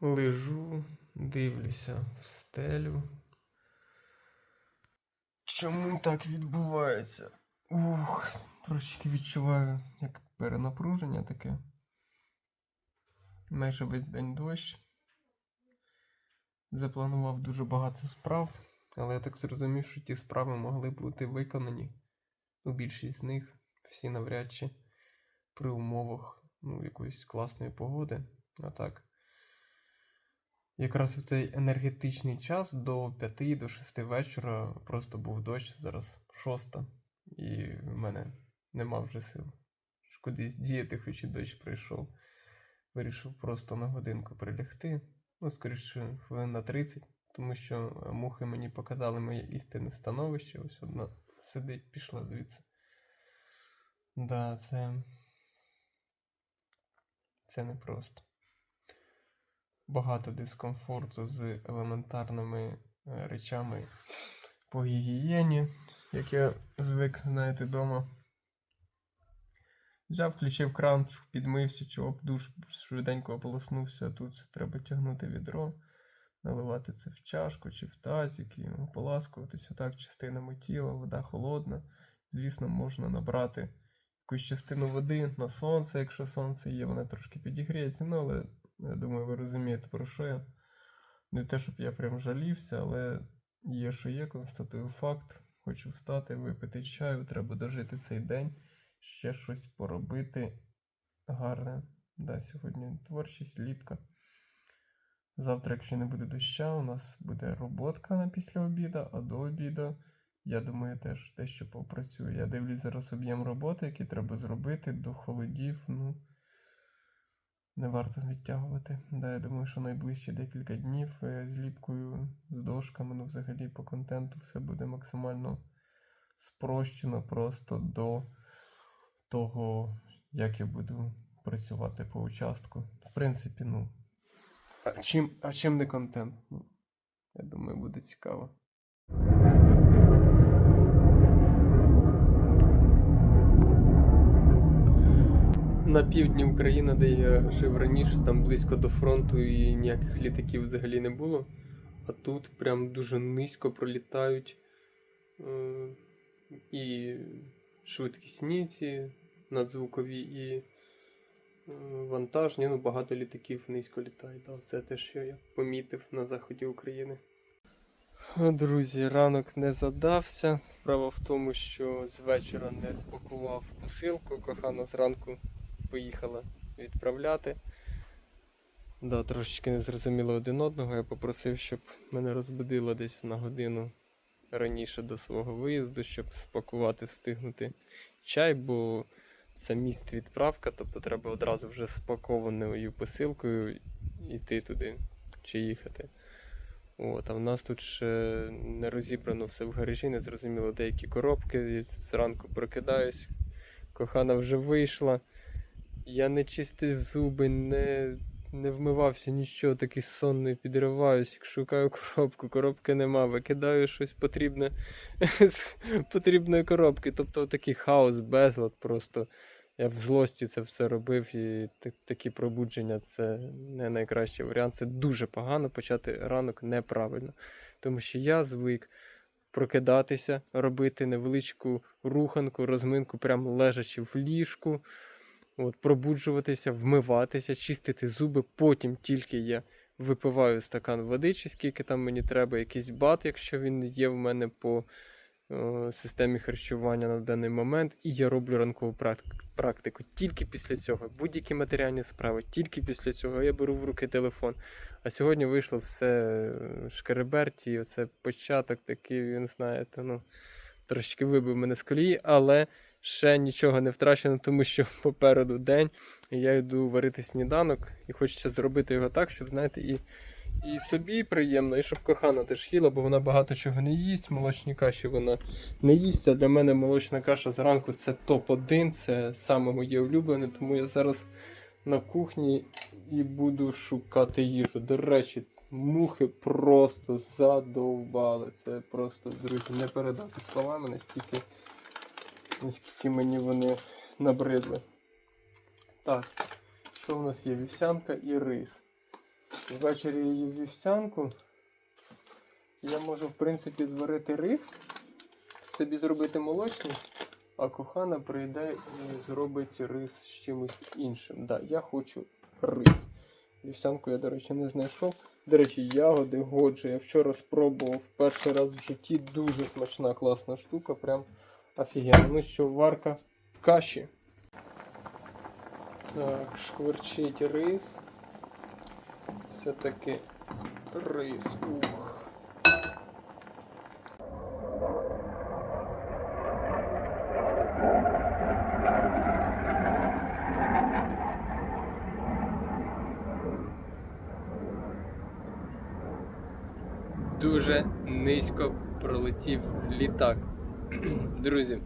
Лежу, дивлюся в стелю. Чому так відбувається? Ух, трошечки відчуваю як перенапруження таке. Майже весь день дощ. Запланував дуже багато справ, але я так зрозумів, що ті справи могли бути виконані. Ну, більшість з них всі навряд чи при умовах ну, якоїсь класної погоди. А так. Якраз в цей енергетичний час до 5 до 6 вечора просто був дощ, зараз 6, і в мене нема вже сил. Кудись діяти, хоч і дощ прийшов. Вирішив просто на годинку прилягти. Ну, скоріше, хвилин на 30, тому що мухи мені показали моє істинне становище. Ось одна сидить, пішла звідси. Да, це. Це непросто. Багато дискомфорту з елементарними е, речами по гігієні, як я звик, знаєте, вдома. Взяв, включив кран, підмився, чи об душ швиденько ополоснувся. Тут треба тягнути відро, наливати це в чашку чи в тазик і ополаскуватися так частинами тіла, вода холодна. Звісно, можна набрати якусь частину води на сонце, якщо сонце є, вона трошки підігріється. Ну, але я думаю, ви розумієте, про що я. Не те, щоб я прям жалівся, але є, що є, констатую факт. Хочу встати, випити чаю, треба дожити цей день, ще щось поробити гарне. Да, сьогодні творчість, ліпка. Завтра, якщо не буде доща, у нас буде роботка на після обіда, а до обіду, я думаю, теж дещо попрацюю. Я дивлюсь зараз об'єм роботи, який треба зробити до холодів. Ну, не варто відтягувати. Да, я думаю, що найближчі декілька днів е, з ліпкою, з дошками, ну взагалі по контенту все буде максимально спрощено просто до того, як я буду працювати по участку. В принципі, ну. А чим, а чим не контент? Ну, я думаю, буде цікаво. На півдні України, де я жив раніше, там близько до фронту і ніяких літаків взагалі не було. А тут прям дуже низько пролітають е, і швидкісні ці надзвукові, і е, вантажні. Ну, багато літаків низько літають. Да, це те, що я помітив на заході України. Друзі, ранок не задався. Справа в тому, що з вечора не спакував посилку. Кохана зранку поїхала відправляти. Да, трошечки не зрозуміло один одного. Я попросив, щоб мене розбудило десь на годину раніше до свого виїзду, щоб спакувати, встигнути чай, бо це міст відправка, тобто треба одразу вже спакованою посилкою йти туди чи їхати. От, а в нас тут ще не розібрано все в гаражі, не зрозуміло деякі коробки. Зранку прокидаюсь, кохана вже вийшла. Я не чистив зуби, не, не вмивався нічого, такий сонний, підриваюсь, шукаю коробку, коробки нема, викидаю щось потрібне з потрібної коробки. Тобто такий хаос, безлад просто. Я в злості це все робив, і такі пробудження це не найкращий варіант. Це дуже погано почати ранок неправильно. Тому що я звик прокидатися, робити невеличку руханку, розминку, прямо лежачи в ліжку. От, пробуджуватися, вмиватися, чистити зуби. Потім тільки я випиваю стакан води, чи скільки там мені треба, якийсь бат, якщо він є в мене по е, системі харчування на даний момент. І я роблю ранкову практику. Тільки після цього. Будь-які матеріальні справи, тільки після цього я беру в руки телефон. А сьогодні вийшло все е, шкереберті, оце початок такий, він знаєте, ну, трошечки вибив мене з колії, але ще нічого не втрачено, тому що попереду день, і я йду варити сніданок, і хочеться зробити його так, щоб, знаєте, і, і собі приємно, і щоб кохана теж їла, бо вона багато чого не їсть, молочні каші вона не їсть. А для мене молочна каша зранку це топ-1, це саме моє улюблене, тому я зараз на кухні і буду шукати їжу. До речі, мухи просто задовбали. Це просто, друзі, не передати словами, наскільки наскільки мені вони набридли. Так, що в нас є? Вівсянка і рис. Ввечері її вівсянку. Я можу, в принципі, зварити рис, собі зробити молочний, а кохана прийде і зробить рис з чимось іншим. Да, я хочу рис. Вівсянку я, до речі, не знайшов. До речі, ягоди годжі. Я вчора спробував перший раз в житті. Дуже смачна, класна штука. Прям офігенно. Ну що, варка каші. Так, шкварчить рис. Все-таки рис. Ух. Дуже низько пролетів літак. Друзі,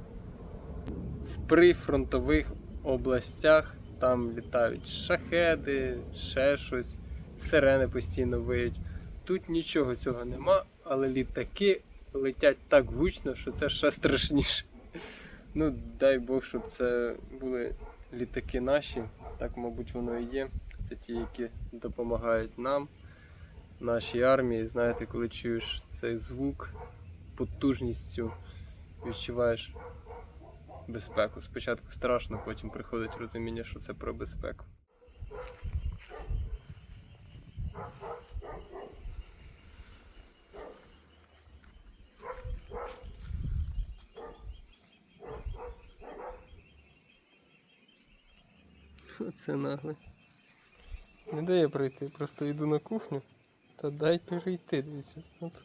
в прифронтових областях там літають шахеди, ще щось, сирени постійно виють. Тут нічого цього нема, але літаки летять так гучно, що це ще страшніше. Ну, дай Бог, щоб це були літаки наші, так, мабуть, воно і є. Це ті, які допомагають нам, нашій армії. Знаєте, коли чуєш цей звук, потужністю відчуваєш безпеку. Спочатку страшно, потім приходить розуміння, що це про безпеку. Оце нагле. Не дає пройти, просто йду на кухню. Та дай перейти, дивіться. От.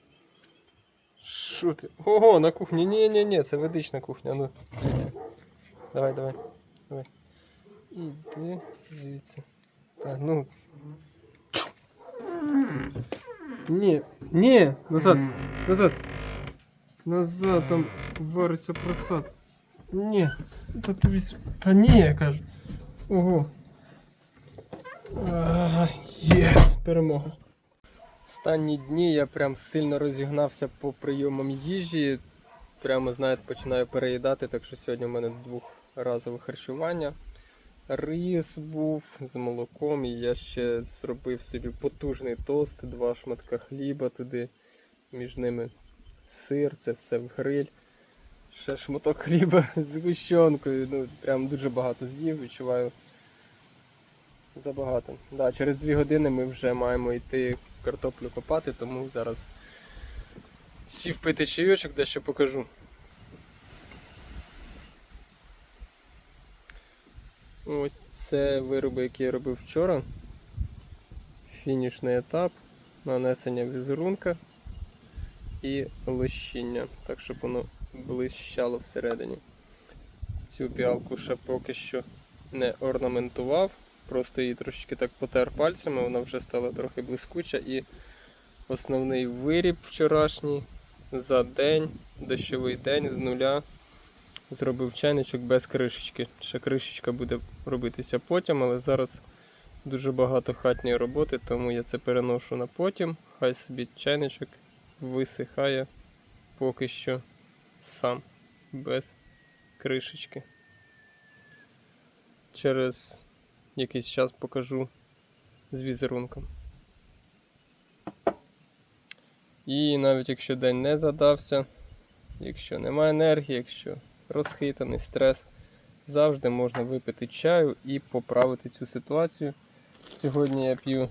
Що ти? Ого, на кухні. Ні, ні, ні, це ведична кухня. Ну, звідси. Давай, давай. Давай. Іди звідси. Так, ну. Ні, ні, назад, назад. Назад там вариться просад. Ні. Та с- Та ні, я кажу. Ого. Єс, перемога. Останні дні я прям сильно розігнався по прийомам їжі. Прямо, знаєте, починаю переїдати, так що сьогодні в мене двохразове харчування. Рис був з молоком, і я ще зробив собі потужний тост, два шматка хліба туди, між ними сир, це все в гриль. Ще шматок хліба з згущенкою. Ну, прям дуже багато з'їв, відчуваю. Забагато. Да, через дві години ми вже маємо йти картоплю копати, тому зараз сів пити чайочок, дещо покажу. Ось це вироби, які я робив вчора. Фінішний етап, нанесення візерунка і лощіння, так щоб воно блищало всередині. Цю піалку ще поки що не орнаментував, просто її трошечки так потер пальцями, вона вже стала трохи блискуча і основний виріб вчорашній за день, дощовий день з нуля зробив чайничок без кришечки. Ще кришечка буде робитися потім, але зараз дуже багато хатньої роботи, тому я це переношу на потім. Хай собі чайничок висихає поки що сам, без кришечки. Через якийсь час покажу з візерунком. І навіть якщо день не задався, якщо немає енергії, якщо розхитаний стрес, завжди можна випити чаю і поправити цю ситуацію. Сьогодні я п'ю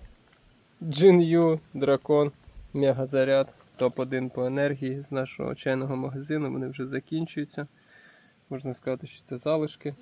Джин-Ю Дракон Мегазаряд топ-1 по енергії з нашого чайного магазину. Вони вже закінчуються. Можна сказати, що це залишки.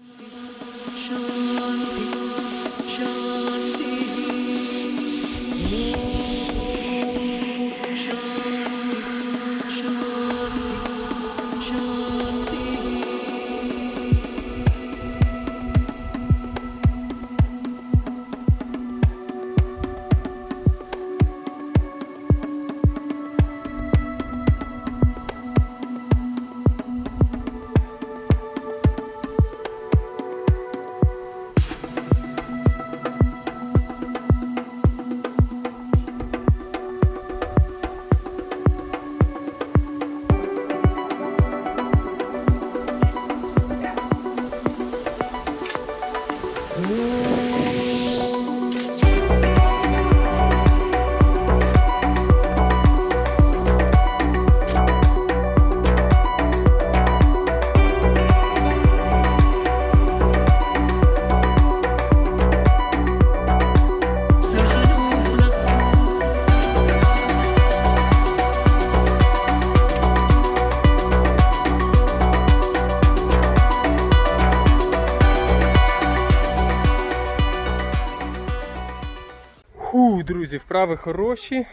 Ху, вправи хороші.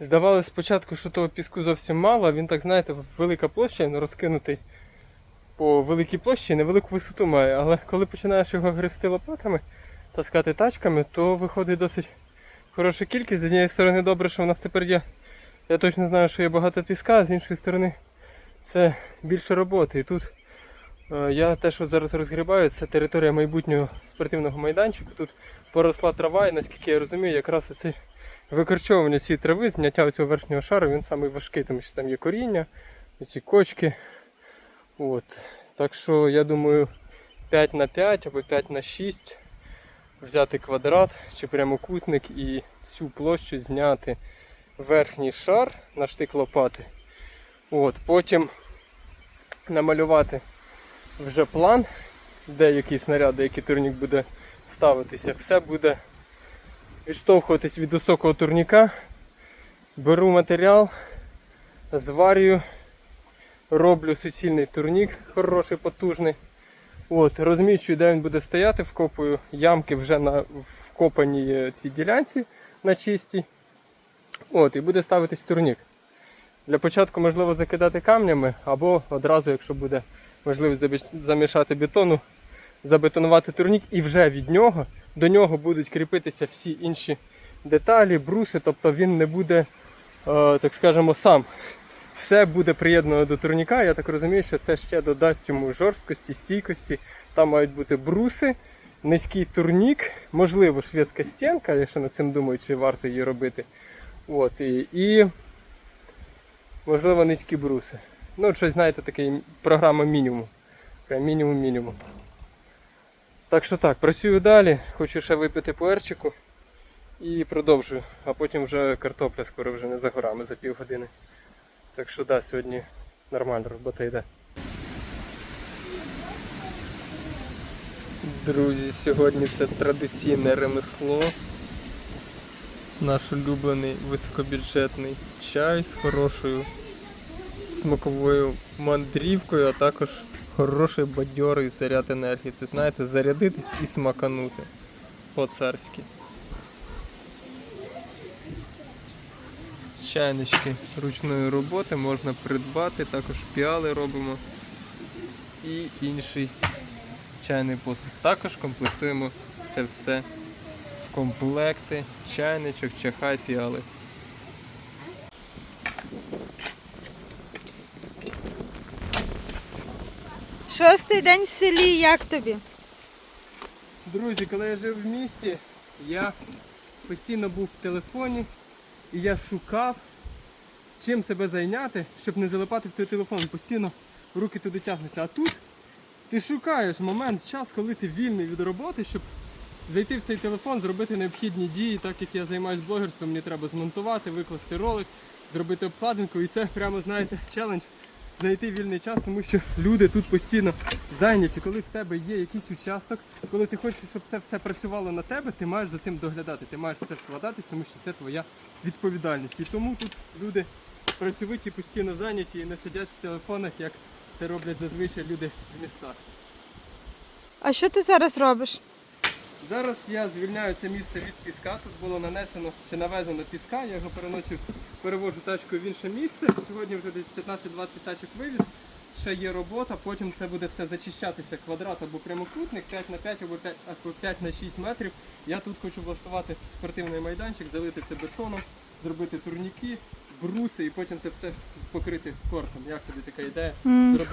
Здавалося спочатку, що того піску зовсім мало, а він так, знаєте, велика площа, він розкинутий по великій площі, невелику висоту має. Але коли починаєш його грести лопатами, таскати тачками, то виходить досить хороша кількість. З однієї сторони добре, що в нас тепер є. Я точно знаю, що є багато піска, а з іншої сторони це більше роботи. І тут е, я те, що зараз розгрібаю, це територія майбутнього спортивного майданчику. Тут поросла трава, і наскільки я розумію, якраз оце викорчовування цієї трави, зняття цього верхнього шару, він самий важкий, тому що там є коріння, ці кочки. От. Так що я думаю 5 на 5 або 5 на 6 взяти квадрат чи прямокутник і цю площу зняти верхній шар на штик лопати. От. Потім намалювати вже план, де який снаряд, де який турнік буде ставитися. Все буде відштовхуватись від високого турніка. Беру матеріал, зварюю, роблю суцільний турнік, хороший, потужний. От, розміщую, де він буде стояти, вкопую ямки вже на вкопаній цій ділянці на чистій. От, і буде ставитись турнік. Для початку можливо закидати камнями, або одразу, якщо буде можливість замішати бетону, забетонувати турнік і вже від нього до нього будуть кріпитися всі інші деталі, бруси, тобто він не буде, е, так скажемо, сам. Все буде приєднано до турніка. Я так розумію, що це ще додасть йому жорсткості, стійкості. Там мають бути бруси, низький турнік, можливо, шведська стінка, я ще над цим думаю, чи варто її робити. От, і, і можливо низькі бруси. Ну, щось, знаєте, така програма мінімум. Мінімум-мінімум. Так що так, працюю далі, хочу ще випити пуерчику і продовжую. А потім вже картопля скоро вже не за горами за півгодини. Так що да, сьогодні нормально робота йде. Друзі, сьогодні це традиційне ремесло. Наш улюблений високобюджетний чай з хорошою смаковою мандрівкою, а також хороший бадьорий заряд енергії. Це знаєте, зарядитись і смаканути по-царськи. Чайнички ручної роботи можна придбати, також піали робимо і інший чайний посуд. Також комплектуємо це все в комплекти, чайничок, чахай, піали. Шостий день в селі, як тобі? Друзі, коли я жив в місті, я постійно був в телефоні і я шукав, чим себе зайняти, щоб не залипати в той телефон. Постійно руки туди тягнуться. А тут ти шукаєш момент, час, коли ти вільний від роботи, щоб зайти в цей телефон, зробити необхідні дії, так як я займаюся блогерством, мені треба змонтувати, викласти ролик, зробити обкладинку. І це прямо, знаєте, челендж знайти вільний час, тому що люди тут постійно зайняті. Коли в тебе є якийсь участок, коли ти хочеш, щоб це все працювало на тебе, ти маєш за цим доглядати, ти маєш все вкладатись, тому що це твоя відповідальність. І тому тут люди працьовиті, постійно зайняті і не сидять в телефонах, як це роблять зазвичай люди в містах. А що ти зараз робиш? Зараз я звільняю це місце від піска. Тут було нанесено чи навезено піска. Я його переносив, переводжу тачкою в інше місце. Сьогодні вже десь 15-20 тачок вивіз. Ще є робота, потім це буде все зачищатися квадрат або прямокутник 5 на 5 або 5, або 5 на 6 метрів. Я тут хочу влаштувати спортивний майданчик, залити це бетоном, зробити турніки, бруси і потім це все покрити кортом. Як тобі така ідея? М, Зробити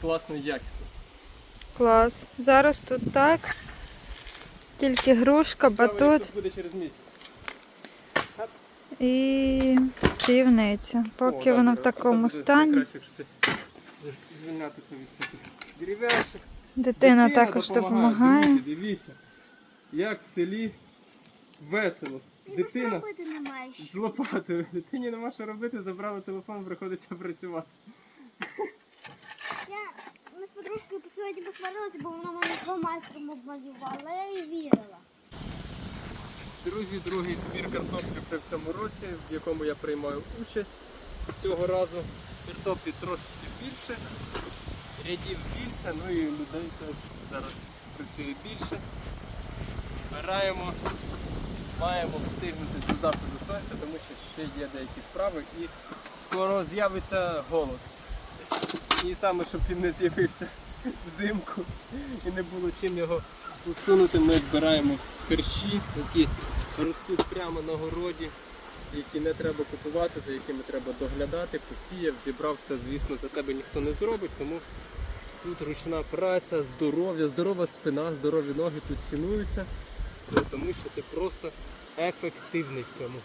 класно і якісно. Клас. Зараз тут так. Тільки грушка, батут тут буде через місяць. і півниця. Поки О, вона в такому стані. звільнятися від. Дитина також допомагає. Дивіться, як в селі весело. Дитина з лопатою. Дитині нема що робити, забрали телефон, приходиться працювати. Я ми з подружкою сьогодні посварилися, бо вона мене фломастером обмалювала, я їй вірила. Друзі, другий збір картоплі при всьому році, в якому я приймаю участь. Цього разу картоплі трошечки більше, рядів більше, ну і людей теж зараз працює більше. Збираємо маємо встигнути до заходу сонця, тому що ще є деякі справи і скоро з'явиться голод. І саме, щоб він не з'явився взимку. І не було чим його усунути, ми збираємо керші, які ростуть прямо на городі, які не треба купувати, за якими треба доглядати, посіяв, зібрав це, звісно, за тебе ніхто не зробить, тому тут ручна праця, здоров'я, здорова спина, здорові ноги тут цінуються, ну, тому що ти просто ефективний в цьому.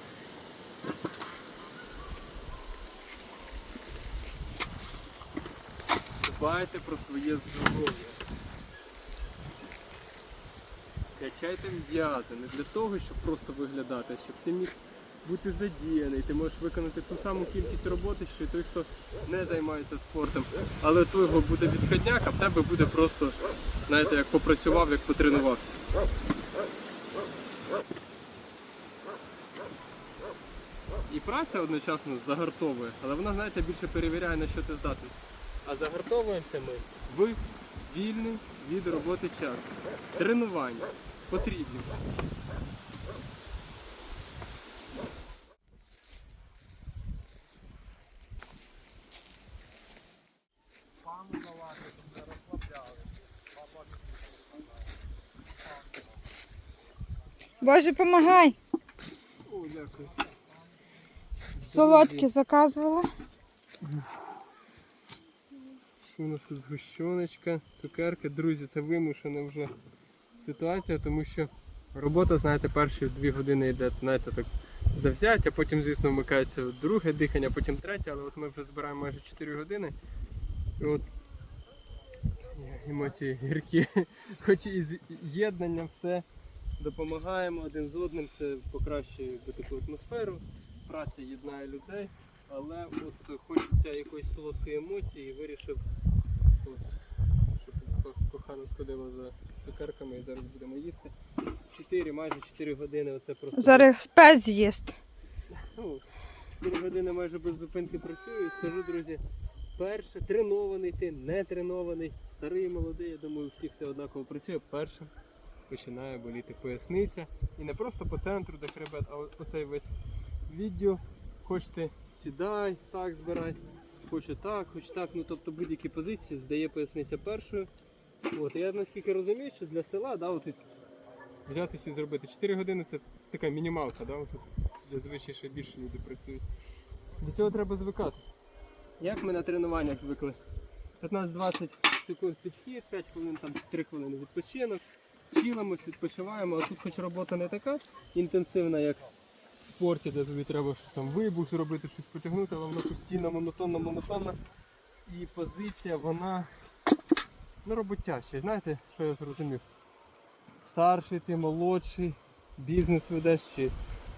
Дбайте про своє здоров'я. Качайте м'язи не для того, щоб просто виглядати, щоб ти міг бути задіяний. Ти можеш виконати ту саму кількість роботи, що й той, хто не займається спортом. Але твого буде відходняк, а в тебе буде просто, знаєте, як попрацював, як потренувався. І праця одночасно загартовує, але вона, знаєте, більше перевіряє, на що ти здатний. А загартовуємося ми в вільний від роботи час. Тренування потрібні. Боже, помагай. Солодкі заказувала. У нас тут згущеночка, цукерки. Друзі, це вимушена вже ситуація, тому що робота, знаєте, перші дві години йде, знаєте, так завзяття, потім, звісно, вмикається друге дихання, потім третє, але от ми вже збираємо майже 4 години. І от емоції гіркі, хоч і з'єднання, все допомагаємо один з одним, це покращує таку атмосферу, праця єднає людей. Але от хочеться якоїсь солодкої емоції і вирішив, от, щоб ко- кохана сходила за цукерками і зараз будемо їсти. 4, майже 4 години оце просто. Зараз пес з'їсть. Ну, 4 години майже без зупинки працюю і скажу, друзі, перше, тренований ти, не тренований, старий, молодий, я думаю, у всіх все однаково працює. Перше починає боліти поясниця. І не просто по центру, де хребет, а оцей весь відділ. Хочете сідай, так збирай, хочу так, хоч так. Ну тобто будь-які позиції здає поясниця першою. От, я наскільки розумію, що для села, да, от, взятися і зробити 4 години це, це така мінімалка, да, от, зазвичай ще більше люди працюють. До цього треба звикати. Як ми на тренуваннях звикли? 15-20 секунд підхід, 5 хвилин, там 3 хвилини відпочинок, чилимось, відпочиваємо, а тут хоч робота не така інтенсивна, як в спорті, де тобі треба щось там вибух зробити, щось потягнути, але воно постійно монотонно, монотонно. І позиція, вона ну, роботяща. Знаєте, що я зрозумів? Старший ти, молодший, бізнес ведеш чи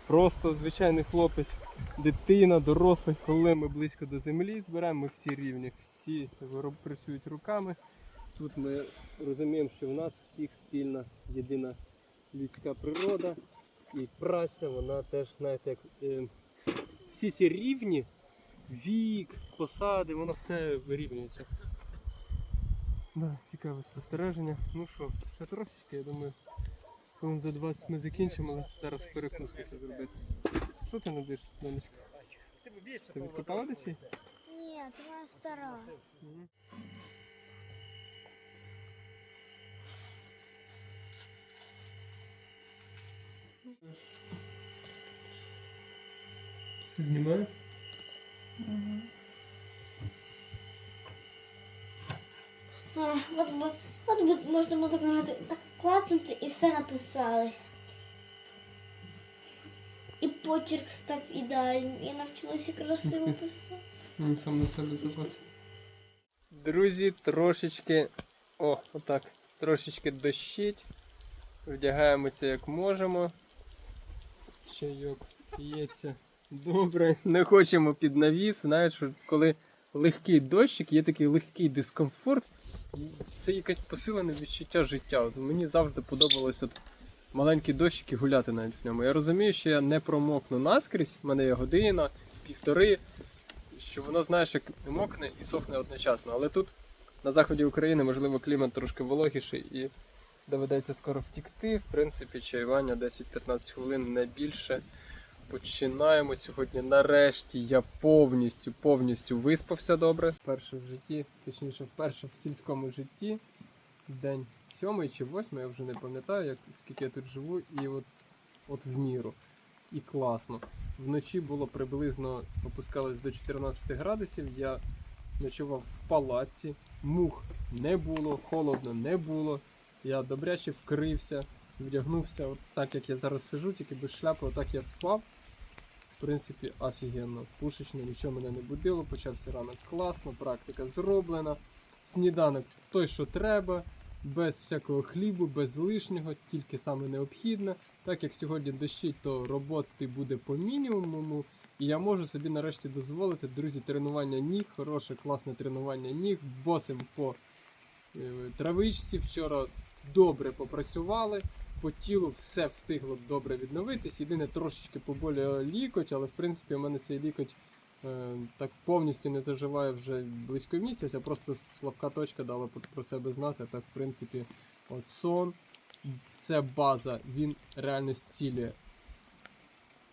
просто звичайний хлопець, дитина, дорослий, коли ми близько до землі збираємо, ми всі рівні, всі працюють руками. Тут ми розуміємо, що в нас всіх спільна єдина людська природа і праця, вона теж, знаєте, як е, всі ці рівні, вік, посади, воно все вирівнюється. Да, цікаве спостереження. Ну що, ще трошечки, я думаю, хвилин за 20 ми закінчимо, але зараз перекус хочу зробити. Що ти надиш, донечка? Ти відкопала десь? Ні, моя стара. Мгм. Все знімаю? А, От би, от би можна було так нажати, так класно це і все написалось. І почерк став ідеальний. Я навчилася красиво писати. Він сам на себе запас. Друзі, трошечки. О, отак. Трошечки дощить. Вдягаємося як можемо. Чайок п'ється. Добре. Не хочемо під навіс. Знаєш, коли легкий дощик, є такий легкий дискомфорт. Це якесь посилене відчуття життя. От мені завжди подобалось от маленький дощик і гуляти навіть в ньому. Я розумію, що я не промокну наскрізь, в мене є година, півтори, що воно, знаєш, як мокне і сохне одночасно. Але тут, на заході України, можливо, клімат трошки вологіший і доведеться скоро втікти. В принципі, чаювання 10-15 хвилин не більше. Починаємо сьогодні. Нарешті я повністю, повністю виспався добре. Вперше в житті, точніше, вперше в сільському житті. День сьомий чи восьмий, я вже не пам'ятаю, як, скільки я тут живу, і от, от в міру. І класно. Вночі було приблизно опускалось до 14 градусів. Я ночував в палаці, мух не було, холодно не було. Я добряче вкрився, вдягнувся, от так як я зараз сижу, тільки без шляпи, отак я спав. В принципі, офігенно. Пушечно, нічого мене не будило, почався ранок класно, практика зроблена. Сніданок той, що треба, без всякого хлібу, без лишнього, тільки саме необхідне. Так як сьогодні дощить, то роботи буде по мінімуму. І я можу собі нарешті дозволити, друзі, тренування ніг, хороше, класне тренування ніг, босим по е, травичці. Вчора добре попрацювали, по тілу все встигло добре відновитись. Єдине трошечки поболює лікоть, але в принципі у мене цей лікоть е, так повністю не заживає вже близько місяця, просто слабка точка дала про- себе знати. Так, в принципі, от сон, це база, він реально зцілює.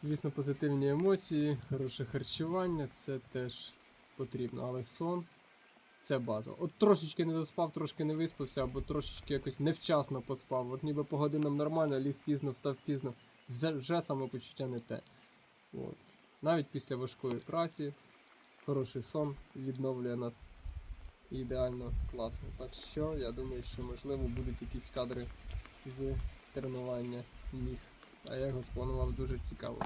Звісно, позитивні емоції, хороше харчування, це теж потрібно, але сон це база. От трошечки не доспав, трошки не виспався, або трошечки якось невчасно поспав. От ніби по годинам нормально, ліг пізно, встав пізно. Вже, самопочуття не те. От. Навіть після важкої праці хороший сон відновлює нас ідеально класно. Так що я думаю, що можливо будуть якісь кадри з тренування ніг. А я його спланував дуже цікаво.